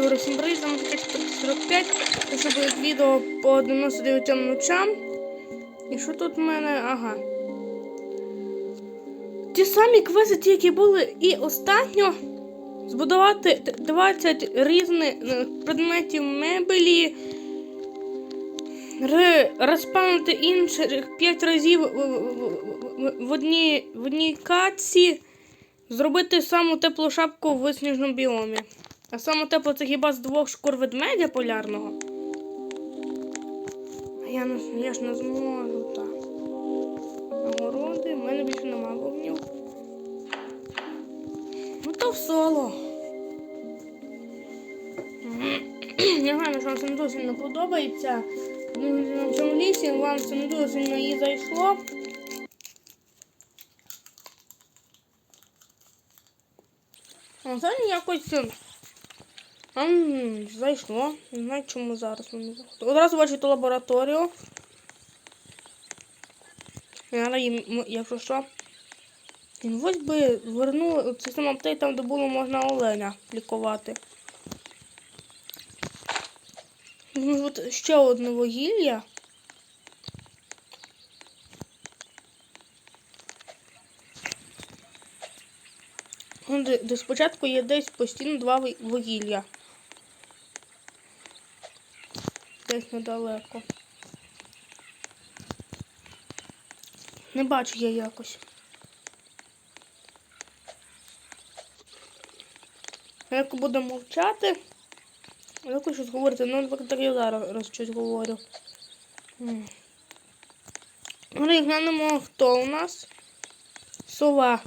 Добре, всім привіт, з вами 45, щоб відео по 99 ночам. І що тут в мене? Ага. Ті самі квести, ті, які були і останньо. Збудувати 20 різних е, предметів мебелі. Розпанути інших 5 разів в, одній, в одній катці. Зробити саму теплу шапку в висніжному біомі. А саме тепло це хіба з двох шкур ведмедя полярного? А я, не, я ж не зможу так. Нагороди, в мене більше нема вогнів. Ну то в соло. Я знаю, що вам це не дуже сильно подобається. Ну, На цьому лісі вам це не дуже сильно і зайшло. А взагалі якось е, ам, зайшло. Не знаю, чому зараз мені заходить. Одразу бачите лабораторію. Їм, якщо що. Він ось би вернув цей сам аптек, там, де було можна оленя лікувати. Ну, от ще одне вугілля. Де, спочатку є десь постійно два вугілля. Десь недалеко. Не бачу я якось. Як буду мовчати, якось щось говорити, ну так я зараз раз щось говорю. М. Ну, глянемо, хто у нас? Сова.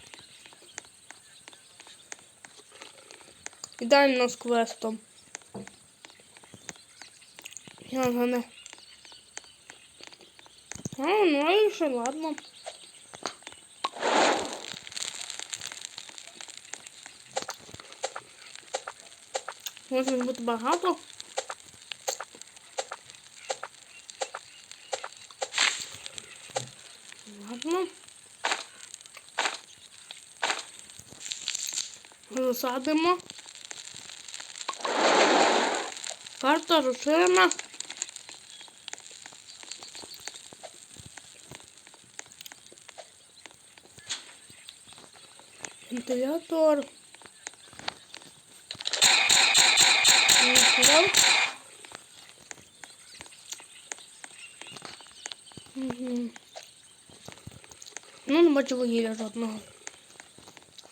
Ідеально з квестом. Я не. А, ну і ще ладно. Може бути багато. Ладно. Засадимо. Карта розширена. Вентилятор. Мгм. Ну, не бачу вугілля жодного.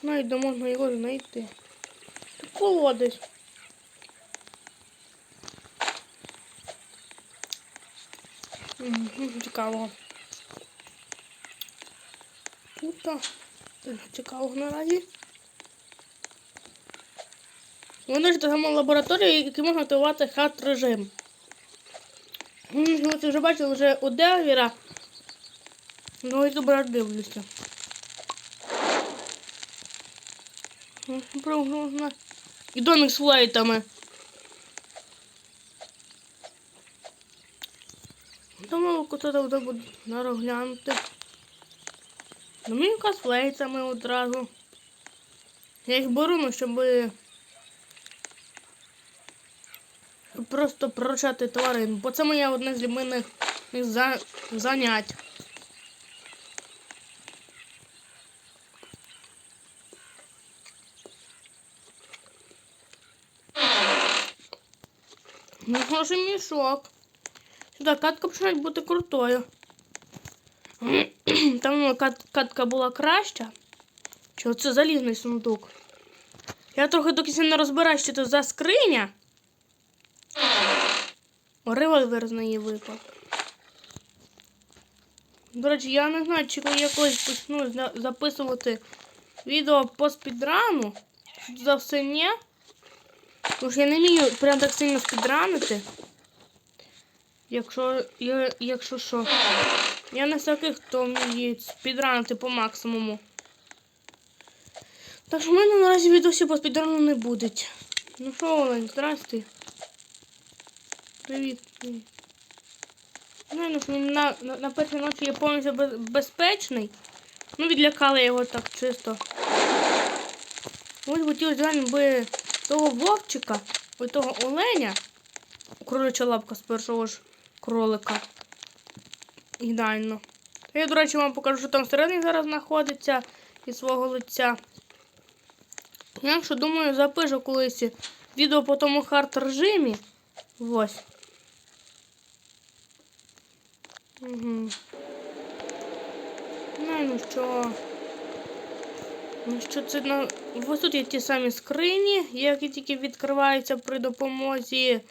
Навіть де можна його знайти. Тут колодязь. Мгм, Цікаво. Тут а, тут цікаво наразі. Вони ж та сама лабораторія, які можна активувати хат режим. Ви це вже бачили вже у Девіра. Ну і добре дивлюся. Ну. І домик з флейтами. Думаю, куди буде буде зараз Домівка з флейтами одразу. Я їх беру, ну, щоб просто пророчати тварин, бо це моє одне з любимих за... занять. Ну, хороший мішок. Сюди катка починає бути крутою. Там катка була краща. Чи оце залізний сундук? Я трохи до кінця не розбираю, що це за скриня. Револьвер з неї випав. До речі, я не знаю, чи я колись почну записувати відео по спідрану. За все ні. Тому що я не вмію прям так сильно спідранити. Якщо, я, якщо що. Я не з таких, хто вміє спідранити по максимуму. Так що в мене наразі відосів по спідрану не буде. Ну що, Олень, здрасти. Привіт. Ну, ну, він на, на, на першій ночі є повністю без, безпечний. Ну, відлякали його так чисто. Ось хотілося реально би того вовчика у того оленя, кроляча лапка з першого ж кролика. Ідеально. Я, до речі, вам покажу, що там всередині зараз знаходиться із свого лиця. Я що думаю, запишу колись відео по тому хард режимі. Ось. Угу. Ну, ну що. Ну що це на. Ось тут є ті самі скрині, які тільки відкриваються при допомозі.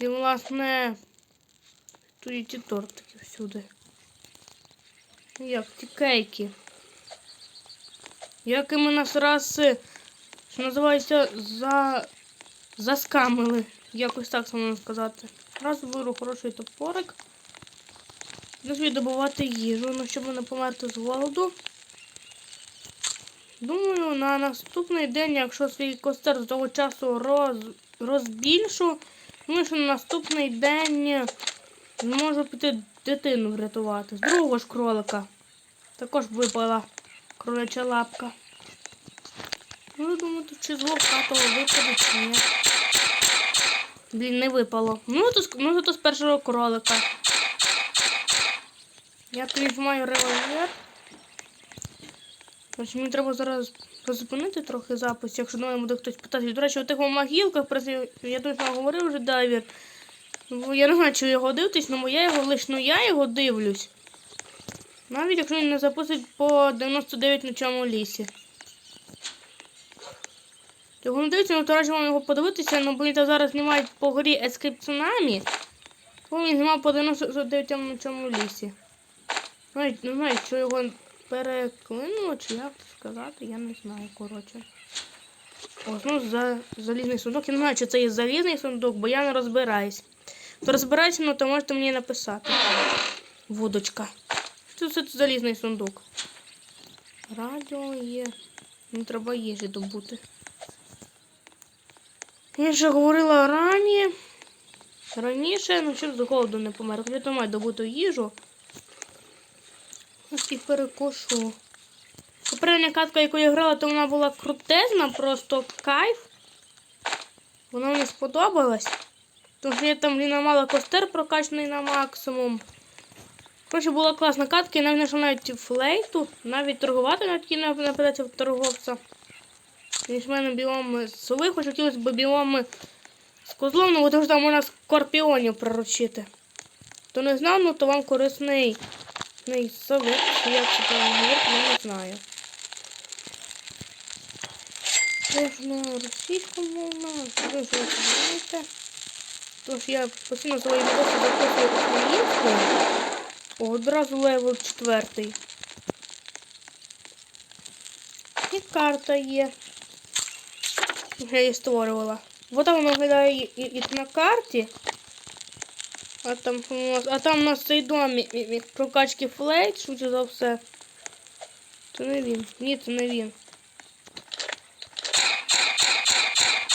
І, власне, тут є ті тортики всюди. Як ті кейки. Якими нас раз, що називається, за... заскамили. Якось так це можна сказати. Раз беру хороший топорик. Собі добувати їжу, ну, щоб не померти з голоду. Думаю, на наступний день, якщо свій костер з того часу роз... розбільшу, думаю, що на наступний день зможу піти дитину врятувати. З другого ж кролика. Також випала кроляча лапка. Ну, думаю, тут чи з лопатого випаде, чи ні. Блін, не випало. Ну, то, ну, зато з першого кролика. Я тобі маю револьвер. Ось мені треба зараз призупинити трохи запис, якщо мене буде хтось питати. До речі, у тих це я точно говорив вже Давір. Ну, Я не знаю, чи його дивитесь, але я його лиш, ну я його дивлюсь. Навіть якщо він не запустить по 99 на чому лісі. Його не дивиться, але раджу вам його подивитися, ну бо він зараз знімають по горі Escape Tsunami. Бо він знімав по 99 на чому лісі. Навіть не знаю, що його переклинуло, чи як сказати, я не знаю, коротше. Ось, ну, за залізний сундук. Я не знаю, чи це є залізний сундук, бо я не розбираюсь. Хто розбирається, ну то можете мені написати. Вудочка. Що це за залізний сундук? Радіо є. Не треба їжі добути. Я вже говорила рані. Раніше, ну щоб з голоду не помер. Я то маю добуту їжу. Ось і перекушу. Попередня катка, яку я грала, то вона була крутезна, просто кайф. Вона мені сподобалась. Тому що я там мала костер прокачаний на максимум. Коротше, була класна катка, я навіть знайшла навіть флейту, навіть торгувати навіть такі напитати в торговця. Ніж в мене біоми сови, хоч хотілося б біоми з козлом, ну тому що там можна скорпіонів приручити. Хто не знав, ну то вам корисний ну, совет, як це там говорити, я не знаю. Це ж на російськомовна, ви ж ви знаєте. Тож я постійно свої відоси записую українською. Одразу левел четвертий. І карта є. Я її створювала. Вот там вона виглядає і, і, на карті. А там, у нас- а там у нас цей дом і- і- прокачки флейт, швидше за все. Це не він. Ні, це не він.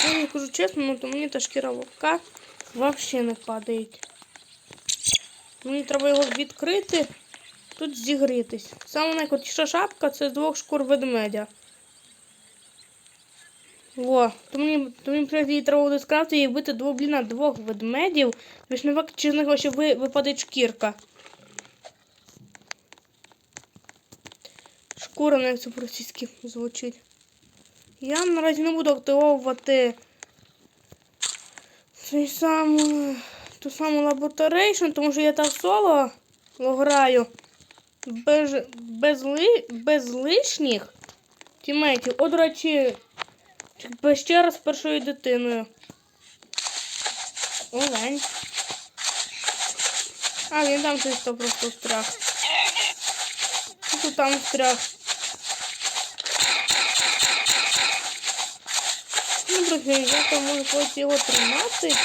Я не кажу чесно, ну то мені та шкіра вовка взагалі не падає. Мені треба його відкрити, тут зігрітись. Саме найкрутіша шапка це з двох шкур ведмедя. Во, то мені, то мені її треба буде скрафти і вбити двох, блін, двох ведмедів. Ви не чи з них ще ви, випаде шкірка. Шкура, як це по-російськи звучить. Я наразі не буду активовувати цей самий, ту саму лабораторейшн, тому що я там соло граю без, без, ли, без лишніх тімейтів. О, до речі, ще раз першою дитиною. Олень. А, він там щось то просто страх. Тут там страх. Ну, я там можу когось його тримати.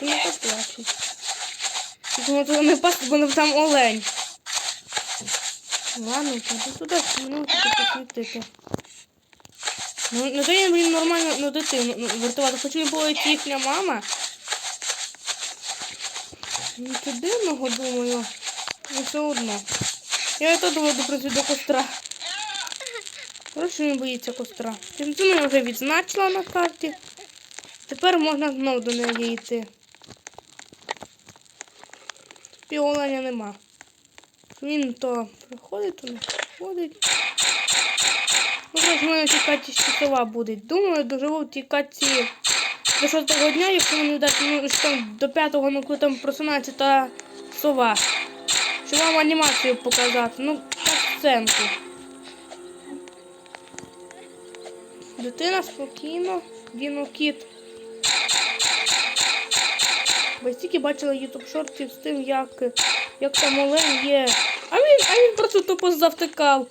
Не поплачуть. Тому не пасти, бо там олень. Ладно, піду туди, ну, посвітити. Ну, не дає блін нормально ну, дитину ну, врятувати. Хоч і була їхня мама. Ну, це дивного, думаю. Ну, все одно. Я і то доведу працюю до костра. Коротше, він боїться костра. Тимцину я вже відзначила на карті. Тепер можна знов до неї йти. Піоленя нема. Він то приходить, то не приходить. Ну, в мене каті ще буде. Думаю, доживу в тій каті до шостого дня, якщо мені вдасться, ну, там до п'ятого, ну коли там просинається та сова. Щоб вам анімацію показати. Ну, так сценку. Дитина спокійно, Дінокіт. Ви стільки бачили ютуб шортів з тим, як, як там олень є. А він, а він просто тупо завтикав.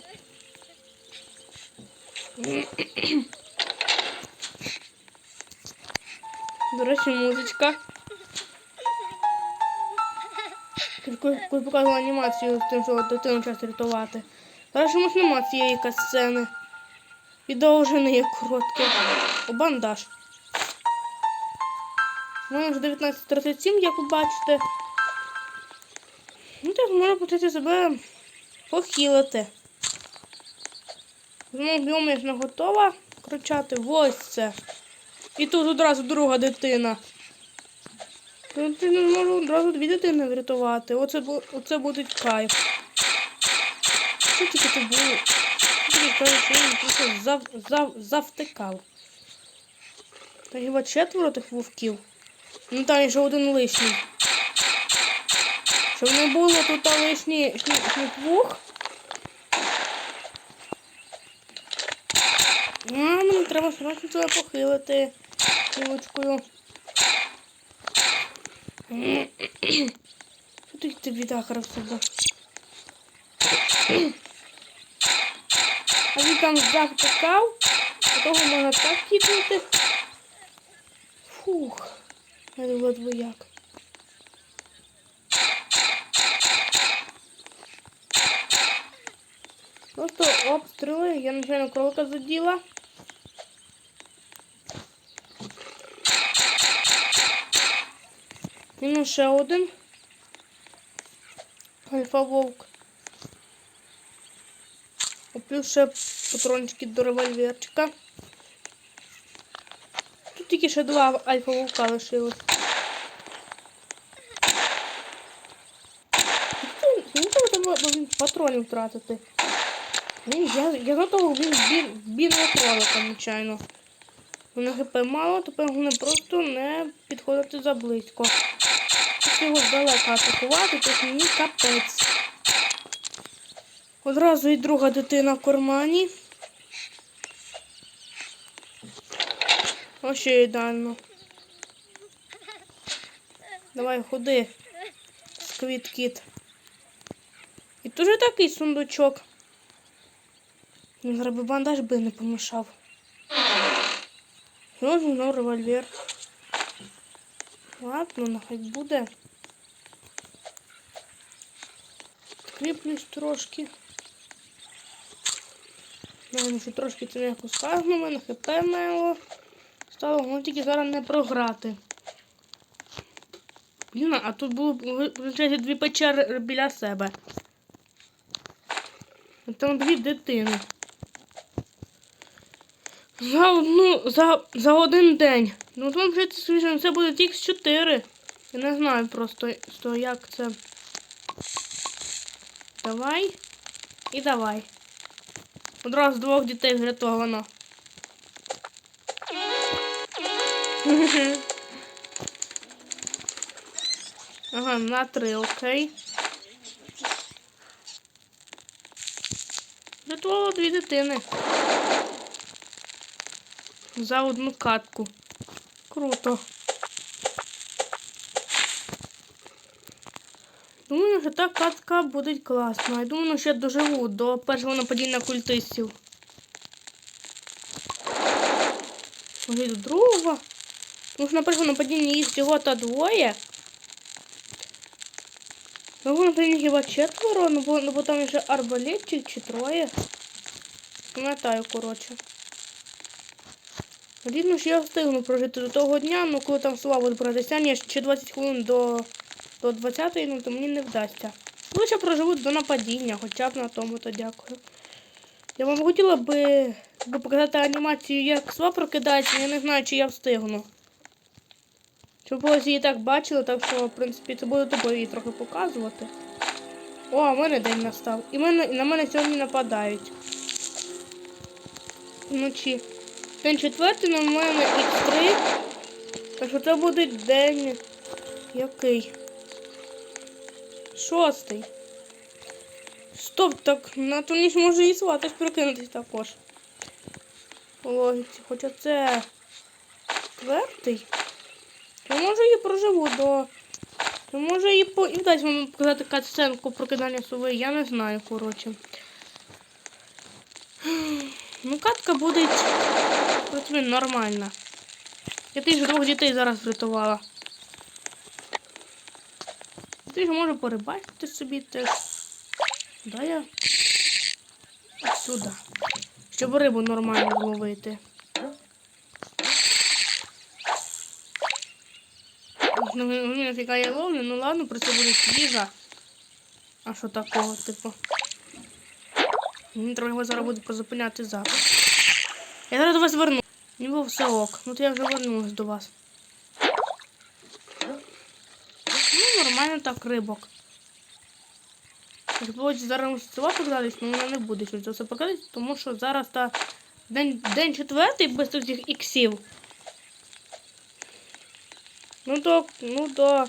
До речі, музичка. Коли показувала анімацію з тим, що дитину час рятувати. Зараз чомусь нема цієї касцени. Відео вже не є коротке. Бандаж. У вже 19.37, як ви бачите. Ну так, можна почати себе похилити. Знову біомічна готова кричати. Ось це. І тут одразу друга дитина. Тут ти не можу одразу дві дитини врятувати. Оце, оце буде кайф. Що тільки це було? Він просто зав, зав, завтикав. Та хіба четверо тих вовків? Ну там ще один лишній. Щоб не було тут лишні лишні двох. А, мені треба срочно тебе похилити кілочкою. Що ти тобі так себе? А він там завтикав, а того можна так кидати. Фух, я думала двояк. Просто обстріли, я начально кролика заділа. Мінус ще один. Альфа вовк. Купив ще патрончики до револьверчика. Тут тільки ще два альфа вовка лишилось. Не треба він патронів втратити. Ні, я, я готова він бі, бідного кролика, звичайно. Мене хп мало, тепер головне просто не підходити заблизько. Якщо його здалека атакувати, то мені капець. Одразу і друга дитина в кармані. Ось ще ідеально. Давай, ходи. Сквіт-кіт. І дуже такий сундучок. Ну, зараз би бандаж би не помішав. Ось ну, револьвер. Ладно, нехай буде. Кріплюсь трошки. Ну, ще трошки це м'яко мене хп мело. Стало, воно тільки зараз не програти. Блін, а тут було виходить, дві печери біля себе. Там дві дитини. За одну, за, за один день. Ну тут вже скоріше, це буде тільки 4. Я не знаю просто, що, як це. Давай. І давай. Одразу двох дітей врятовано. Ага, на три, окей. Врятувало дві дитини. За одну катку. Круто. Думаю, що та катка буде класна. Я думаю, що я доживу до першого нападіння культистів. Може, до другого. Тому що на першому нападінні їх всього та двоє. Ну, напевно, хіба четверо, ну бо, ну, бо там ще арбалетчик чи троє. Пам'ятаю, коротше. Рідно, що я встигну прожити до того дня, ну коли там слава буде братися, ні, ще 20 хвилин до, до 20-ї, ну то мені не вдасться. Лише проживу до нападіння, хоча б на тому, то дякую. Я вам хотіла би, би показати анімацію, як сва прокидається, я не знаю, чи я встигну. Щоб ось її так бачили, так що, в принципі, це буде тупо її трохи показувати. О, а в мене день настав. І, мене, на мене сьогодні нападають. Вночі. День четвертий на мене X3. Так що це буде день. Який? Шостий. Стоп, так на ту ніч може і сватись прокинутись також. Логіці. Хоча це четвертий. То може і проживу до. То може і по. І дасть вам показати катсценку прокидання сови, я не знаю, коротше. Ну, катка буде нормальна. Я тих двох дітей зараз врятувала. Ти ж може порибачити собі теж. Да я От сюди. Щоб рибу нормально ловити. Ну, нафіга я ловлю, ну ладно, про це буде їжа. А що такого, типу? Мені треба його зараз буде позупиняти запис. Я зараз до вас верну. Ніби все ок. Ну то я вже вернулась до вас. Ну, нормально так рибок. Якщо зараз показатись, ну вона не буде щось за це показати, тому що зараз та день, день четвертий без цих іксів. Ну до, ну до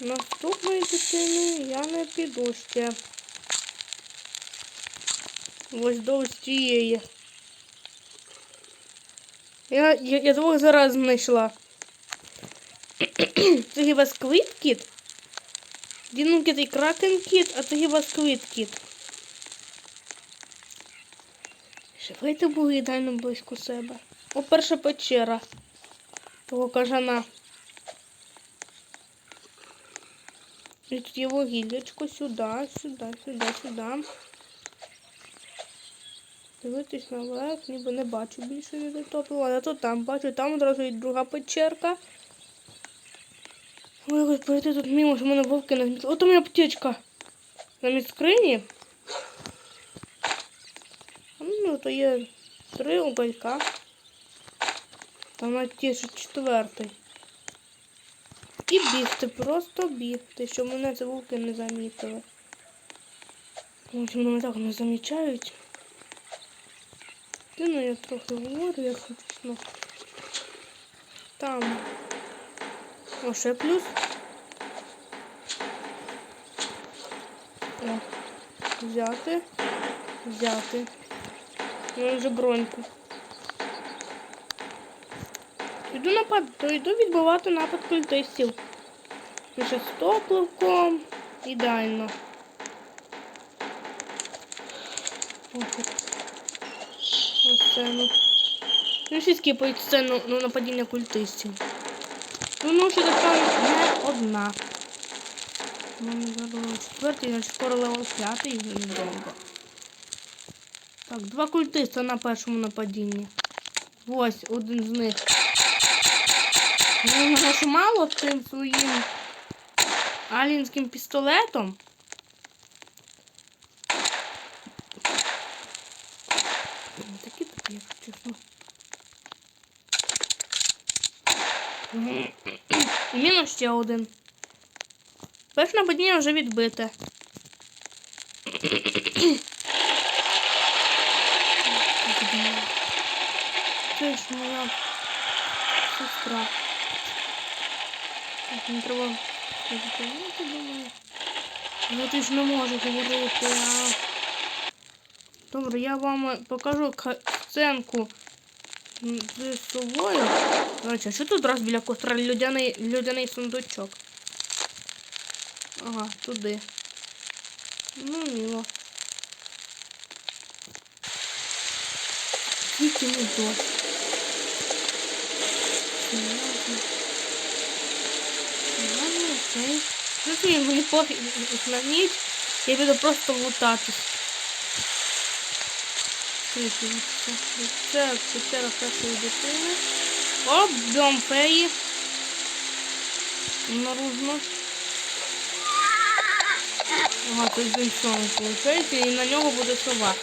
наступної дитини я не піду ще. Ось до ось цієї. Я, я, я двох зараз знайшла. Це хіба сквіт Дінум кіт і кракен кіт, а це хіба сквіт кіт. Живайте були ідеально близько себе. О, перша печера. Того кажана. І тут є вугіллячко сюди, сюди, сюди, сюди. Дивитись наверх, ніби не бачу більше від топлива. Але то там бачу, там одразу і друга печерка. Ой, якось пройти тут мимо, що в мене вовки не змітили. От у мене аптечка. Замість скрині. А, Ну, то є три уголька. Там на ті, що четвертий. І бігти, просто бігти, щоб мене ці вовки не замітили. Ось мене так не замічають. Ти, ну я трохи говорю, як ну. Там. О, ще плюс. О, взяти. Взяти. Ну, вже броньку. Йду напад, то йду відбивати напад культистів. Лише з топливком. Ідеально. Ось. Ось сцену. Ну, всі скіпають сцену ну, нападіння культистів. Ну, що така не одна. Мене зараз четвертий, значить скоро левел п'ятий і недовго. Так, два культиста на першому нападінні. Ось один з них. Він мене мало тим своїм алінським пістолетом. Такі такі, якщо чесно. Мінус ще один. Перше нападіння вже відбите. Це ж моя сестра. Так, не треба зупинити, думаю. Ну ти ж не можу говорити, а... Добре, я вам покажу сценку з собою. Короче, що тут раз біля костра людяний, людяний сундучок? Ага, туди. Ну, мило. Тільки не дощ. Ладно, окей. Ну, мені пофіг на ніч. Я буду просто лутатись. Це офіцера першої дитини. Оп, дом феї. Наружно. Ага, тут дом виходить, і на нього буде сова.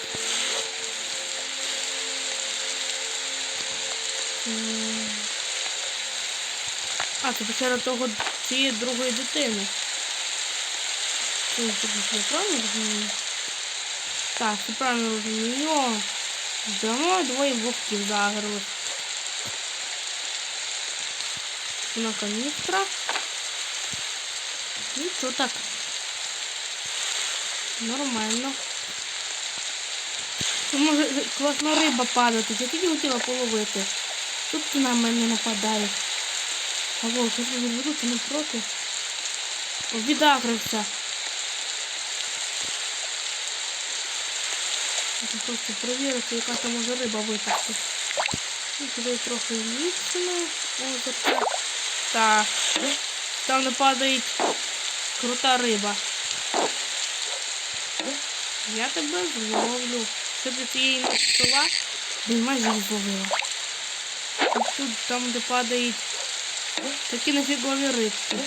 А, це печера того цієї другої дитини. Правильно розумію? Так, це правильно розумію. Дамо двоє вовків заграли. На каністра. Нічого так. Нормально. Тут може класна риба падати. Я тільки хотіла половити. Тут на мене нападає. Алло, що я буду, не проти? Відагрився. Просто перевірити, яка там може риба випасти. Ну, Туди трохи ліпшено. О. Так. Там не падає крута. Я тебе зловлю. Ти цієї не пішла? Блін, майже зловила. Тут, там, де падають такі нафігові рибки.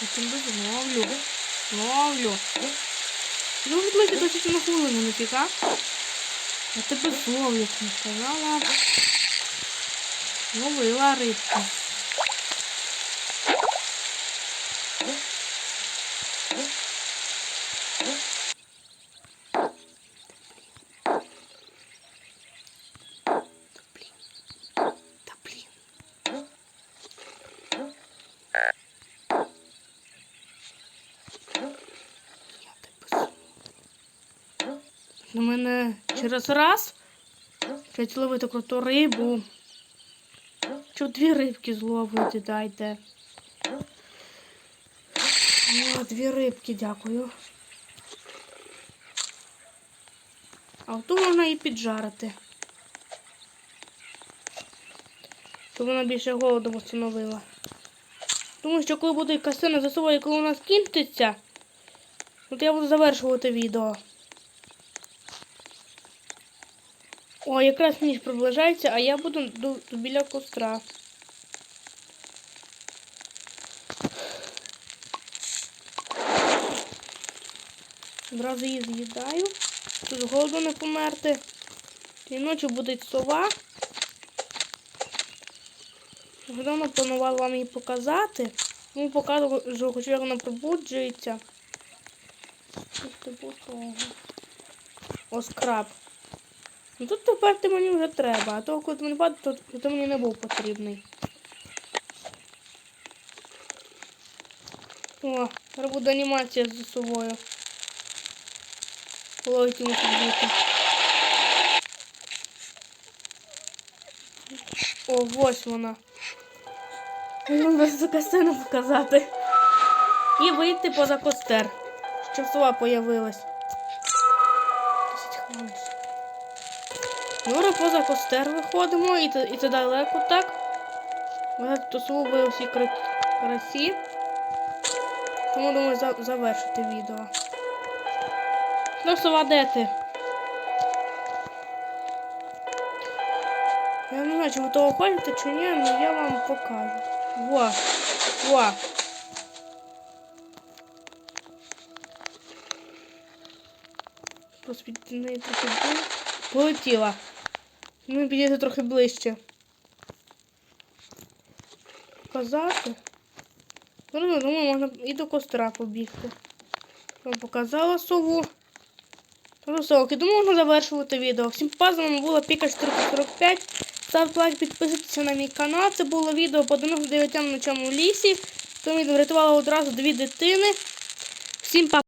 Я тебе зловлю. Зловлю. Ну, від мене досить на хвилину не тіка. Я тебе зловлю, сказала. Ловила рибку. Та блін. Та блін. Я тебе зловлю. На через раз Хотіть ловити круту рибу. Що дві рибки зловити дайте. О, дві рибки, дякую. А ту можна і піджарити. То вона більше голоду встановила. Тому що коли буде касина засуває, коли у нас кінчиться, от я буду завершувати відео. О, якраз ніч приближається, а я буду біля костра. Одразу її з'їдаю. Тут голоду не померти. І ночі буде сова. Вже планувала вам її показати. Ну, показую, хоч як вона пробуджується. Типу. Ось краб. Ну тут тепер ти мені вже треба, а то коли ти мені падає, то ти мені не був потрібний. О, зараз буде анімація з собою. Ловить йому бути. О, ось вона. Без сцену показати. І вийти поза костер. Щоб сова появилась. Ну, поза костер виходимо, і і це далеко так. Ми тут у всій красі. Тому думаю за, завершити відео. Ну, сова, де ти? Я не знаю, чи готова ходити, чи ні, але я вам покажу. Во! Во! Просто під трохи. Полетіла. Ну, підійти трохи ближче. Показати. Ну, думаю, можна і до костра побігти. Вам показала сову. Окей, думаю, можна завершувати відео. Всім з вами була Піка 445. Ставте лайк, підписуйтесь на мій канал. Це було відео по 99 на чому лісі. Тому врятувала одразу дві дитини. Всім па.